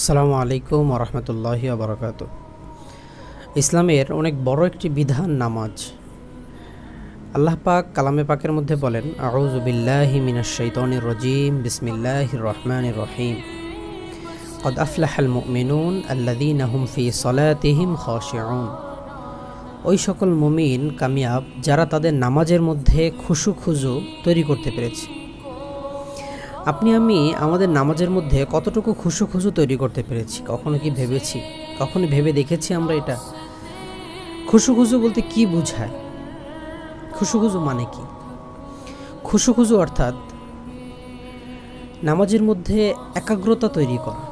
আসসালামু আলাইকুম রহমতুল্লাহি আবরকাত ইসলামের অনেক বড় একটি বিধান নামাজ আল্লাহ পাক কালামে পাকের মধ্যে বলেন আউজুবিল্লাহি মিনাশ শাইতানির রজিম বিসমিল্লাহির রহমানির রহিম قد أفلح المؤمنون الذين هم في صلاتهم خاشعون ওই সকল মুমিন কামিয়াব যারা তাদের নামাজের মধ্যে খুশু খুজু তৈরি করতে পেরেছে আপনি, আমি আমাদের নামাজের মধ্যে কতটুকু খুশু খুশু তৈরি করতে পেরেছি? কখনো কি ভেবেছি? কখনো ভেবে দেখেছি আমরা এটা? খুশু খুশু বলতে কি বোঝায়? খুশু খুশু মানে কি? খুশু খুশু অর্থাৎ নামাজের মধ্যে একাগ্রতা তৈরি করা।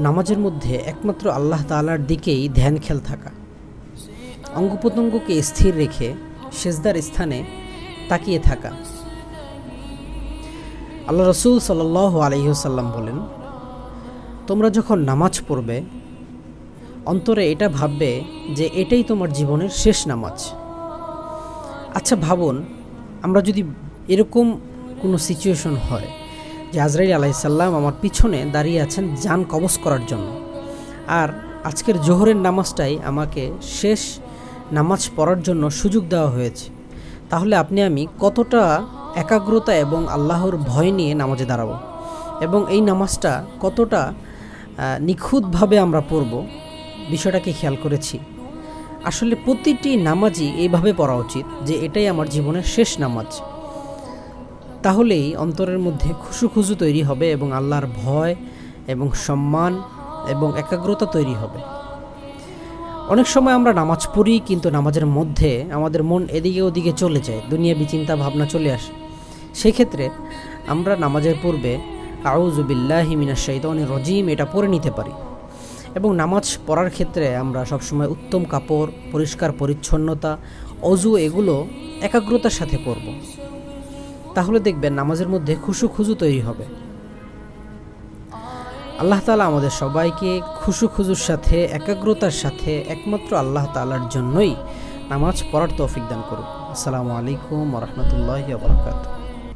নামাজের মধ্যে একমাত্র আল্লাহ তালার দিকেই ধ্যান খেল থাকা। অঙ্গ প্রত্যঙ্গকে স্থির রেখে সেজদার স্থানে তাকিয়ে থাকা। আল্লাহ রসুল সাল আলহিহসাল্লাম বলেন, তোমরা যখন নামাজ পড়বে, অন্তরে এটা ভাববে যে এটাই তোমার জীবনের শেষ নামাজ। আচ্ছা ভাবুন, আমরা যদি এরকম কোনো সিচুয়েশন হয় যে আজরাইল আলাইসাল্লাম আমার পিছনে দাঁড়িয়ে আছেন যান কবজ করার জন্য, আর আজকের জোহরের নামাজটাই আমাকে শেষ নামাজ পড়ার জন্য সুযোগ দেওয়া হয়েছে তাহলে আপনি আমি কতটা একাগ্রতা এবং আল্লাহর ভয় নিয়ে নামাজে দাঁড়াবো? এবং এই নামাজটা কতটা নিখুঁতভাবে আমরা পড়ব? বিষয়টাকে খেয়াল করেছি। আসলে প্রতিটি নামাজই এইভাবে পড়া উচিত যে এটাই আমার জীবনের শেষ নামাজ। তাহলেই অন্তরের মধ্যে খুশু খুশু তৈরি হবে এবং আল্লাহর ভয় এবং সম্মান এবং একাগ্রতা তৈরি হবে। অনেক সময় আমরা নামাজ পড়ি, কিন্তু নামাজের মধ্যে আমাদের মন এদিকে ওদিকে চলে যায়, দুনিয়াবি চিন্তা ভাবনা চলে আসে। সেক্ষেত্রে আমরা নামাজের পূর্বে আউজুবিল্লাহি মিনা শৈতনের রজিম এটা পরে নিতে পারি। এবং নামাজ পড়ার ক্ষেত্রে আমরা সবসময় উত্তম কাপড়, পরিষ্কার পরিচ্ছন্নতা অজু এগুলো একাগ্রতার সাথে করব তাহলে দেখবেন নামাজের মধ্যে খুশু খুজু তৈরি হবে। আল্লাহ তালা আমাদের সবাইকে খুশু খুজুর সাথে, একাগ্রতার সাথে, একমাত্র আল্লাহ তালার জন্যই নামাজ পড়ার তৌফিক দান করুক। আসসালামু আলাইকুম রহমতুল্লাহ বরকাত